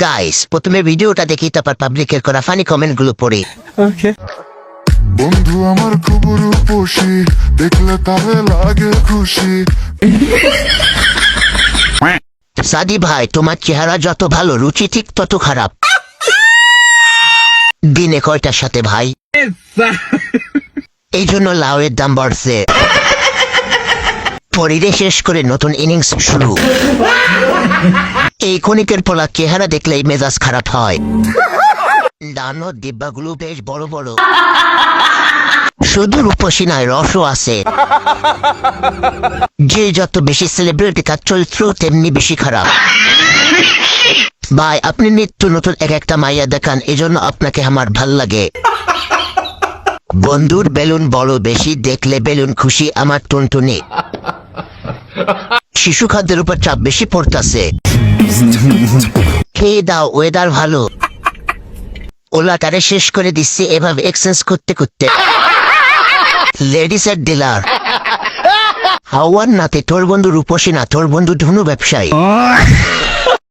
Guys প্রথমে ভিডিওটা দেখি তারপর পাবলিকের করা ফানি কমেন্টগুলো পড়ি। বন্ধু আমার খুব রূপসী দেখলে তারে লাগে খুশি। সাদি ভাই তোমার চেহারা যত ভালো রুচি ঠিক তত খারাপ। দিনে কয়টার সাথে ভাই? এই জন্য লাউয়ের দাম বাড়ছে। পরিরে শেষ করে নতুন ইনিংস শুরু। এই ক্ষণিকের পলা চেহারা দেখলেই মেজাজ খারাপ হয়। ডানো দিব্যাগুলো বেশ বড় বড়। শুধু রূপসী নয়, রসও আছে। যে যত বেশি সেলিব্রিটি তার চরিত্র তেমনি বেশি খারাপ। ভাই, আপনি নিত্য নতুন এক একটা মাইয়া দেখান, এজন্য আপনাকে আমার ভালো লাগে। বন্ধুর বেলুন বড় বেশি, দেখলে বেলুন খুশি আমার টুনটুনি। শিশু খাদ্যের উপর চাপ বেশি পড়তাছে। খেয়ে দাও ওয়েদার ভালো। ওলা তারে শেষ করে দিচ্ছে, এভাবে এক্সচেঞ্জ করতে করতে। লেডিস এর ডিলার হাওয়ার নাতে তোর বন্ধু রূপসী না, তোর বন্ধু ধনু ব্যবসায়ী।